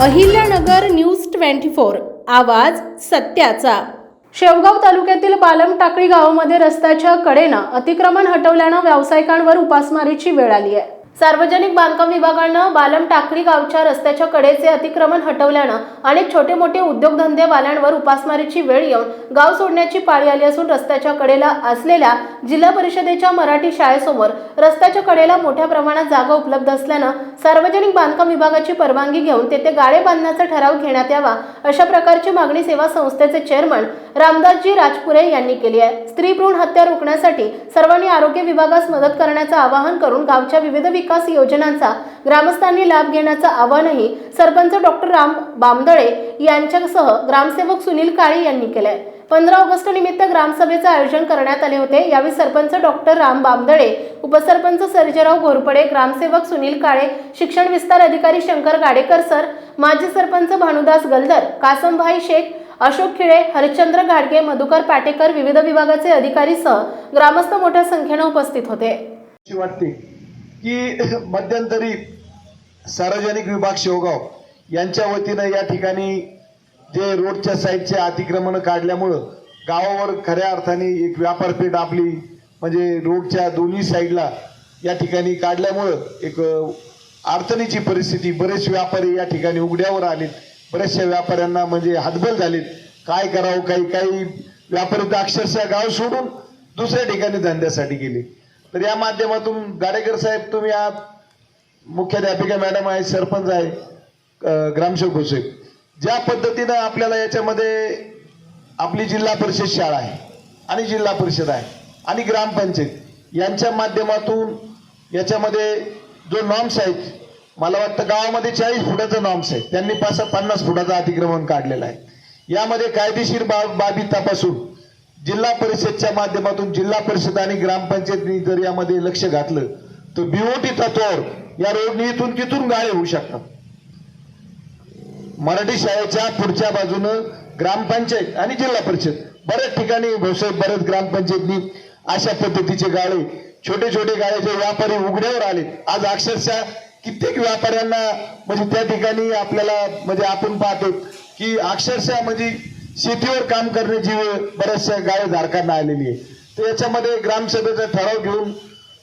Ahilyanagar news twenty four आवाज सत्याचा. शेवगाव तालुक्यातील पालम टाकळी गावामध्ये रस्त्याच्या कडेनं अतिक्रमण हटवल्यानं व्यावसायिकांवर उपासमारीची वेळ आली आहे. सार्वजनिक बांधकाम विभागानं बालम टाकळी गावच्या रस्त्याच्या कडेचे अतिक्रमण हटवल्यानं अनेक छोटे मोठे उद्योगधंदेवाल्यांवर उपासमारीची वेळ येऊन गाव सोडण्याची पाळी आली असून रस्त्याच्या कडेला असलेल्या जिल्हा परिषदेच्या मराठी शाळेसमोर रस्त्याच्या कडेला मोठ्या प्रमाणात जागा उपलब्ध असल्यानं सार्वजनिक बांधकाम विभागाची परवानगी घेऊन तेथे गाळे बांधण्याचा ठराव घेण्यात यावा अशा प्रकारची मागणी सेवा संस्थेचे चेअरमन रामदासजी राजपुरे यांनी केली आहे. स्त्री भ्रूण हत्या रोखण्यासाठी सर्वांनी आरोग्य विभागास मदत करण्याचं आवाहन करून गावच्या विविध विकास योजनांचा ग्रामस्थांनी लाभ घेण्याचं आवाहनही सरपंच डॉक्टर राम बामदळे यांच्यासह ग्रामसेवक सुनील काळे यांनी केलंय. पंधरा ऑगस्ट निमित्त ग्रामसभेचं आयोजन करण्यात आले होते. यावेळी सरपंच डॉक्टर राम बामदळे उपसरपंच सर्जेराव घोरपडे ग्रामसेवक सुनील काळे शिक्षण विस्तार अधिकारी शंकर गाडेकर सर माजी सरपंच भानुदास गलदर कासमभाई शेख अशोक खिळे हरिश्चंद्र घाडगे मधुकर पाटेकर विविध विभागाचे अधिकारी सह ग्रामस्थ मोठ्या संख्येनं उपस्थित होते. वाटते की मध्यंतरी सार्वजनिक विभाग शेवगाव यांच्या वतीनं या ठिकाणी जे रोडच्या साईडचे अतिक्रमण काढल्यामुळं गावावर खऱ्या अर्थाने एक व्यापारपेठ आपली म्हणजे रोडच्या दोन्ही साईडला या ठिकाणी काढल्यामुळं एक अडचणीची परिस्थिती बरेच व्यापारी या ठिकाणी उघड्यावर आलेत. बऱ्याचशा व्यापाऱ्यांना म्हणजे हातबल झालेत. काय करावं काही काही व्यापारी तर अक्षरशः गाव सोडून दुसऱ्या ठिकाणी धंद्यासाठी गेले. तर या माध्यमातून गाडेकर साहेब तुम्ही आहात. मुख्याध्यापिका मॅडम आहे सरपंच आहे ग्रामसेवक होते ज्या पद्धतीनं आपल्याला याच्यामध्ये आपली जिल्हा परिषद शाळा आहे आणि जिल्हा परिषद आहे आणि ग्रामपंचायत यांच्या माध्यमातून याच्यामध्ये जो नॉर्म्स आहेत मला वाटतं गावामध्ये चाळीस फुटाचा नॉर्म्स आहे त्यांनी पाच पन्नास फुटाचं अतिक्रमण काढलेलं आहे. यामध्ये कायदेशीर बाब बाबी तपासून जिल्हा परिषदच्या माध्यमातून जिल्हा परिषद आणि ग्रामपंचायतनी जर यामध्ये लक्ष घातलं तर बीओटी तत्वावर या रोडनीतून इथून तिथून गाळे होऊ शकतात. मराठी शाळेच्या पुढच्या बाजूनं ग्रामपंचायत आणि जिल्हा परिषद बऱ्याच ठिकाणी बहुसाहेब बऱ्याच ग्रामपंचायतनी अशा पद्धतीचे गाळे छोटे छोटे गाळे जे व्यापारी उघड्यावर आले. आज अक्षरशः कित्येक व्यापाऱ्यांना म्हणजे त्या ठिकाणी आपल्याला म्हणजे आपण पाहतो की अक्षरशः म्हणजे शेतीवर काम करण्याची वेळ बऱ्याचशा गाळे धारकांना आलेली आहे. तर याच्यामध्ये ग्रामसभेचा ठराव घेऊन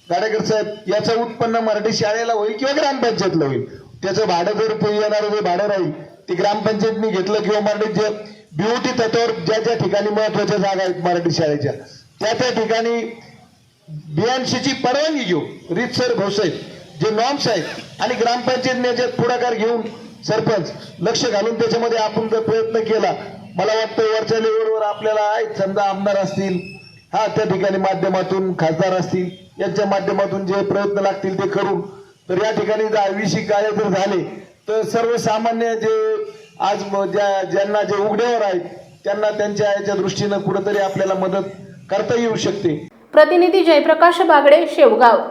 गाडेकर साहेब याचं उत्पन्न मराठी शाळेला होईल किंवा ग्रामपंचायतला होईल? त्याचं भाडं जर ते येणारं जे भाडं राहील ते ग्रामपंचायतनी घेतलं किंवा मराठी जे बीओटी तत्वावर ज्या ज्या ठिकाणी महत्त्वाच्या जागा आहेत मराठी शाळेच्या त्या त्या ठिकाणी बियांशीची परवानगी घेऊ रितसर भाऊसाहेब जे नॉर्म्स आहेत आणि ग्रामपंचायतने याच्यात पुढाकार घेऊन सरपंच लक्ष घालून त्याच्यामध्ये आपण जर प्रयत्न केला मला वाटतं वरच्या लेवलवर आपल्याला आहेत. समजा आमदार असतील हा त्या ठिकाणी माध्यमातून खासदार असतील यांच्या माध्यमातून जे प्रयत्न लागतील ते करून तर या ठिकाणी जर कार्य जर झाले तर सर्वसामान्य जे आज ज्या ज्यांना जे उघड्यावर आहेत त्यांना त्यांच्या याच्या दृष्टीनं कुठंतरी आपल्याला मदत करता येऊ शकते. प्रतिनिधी जयप्रकाश बागडे शेवगाव.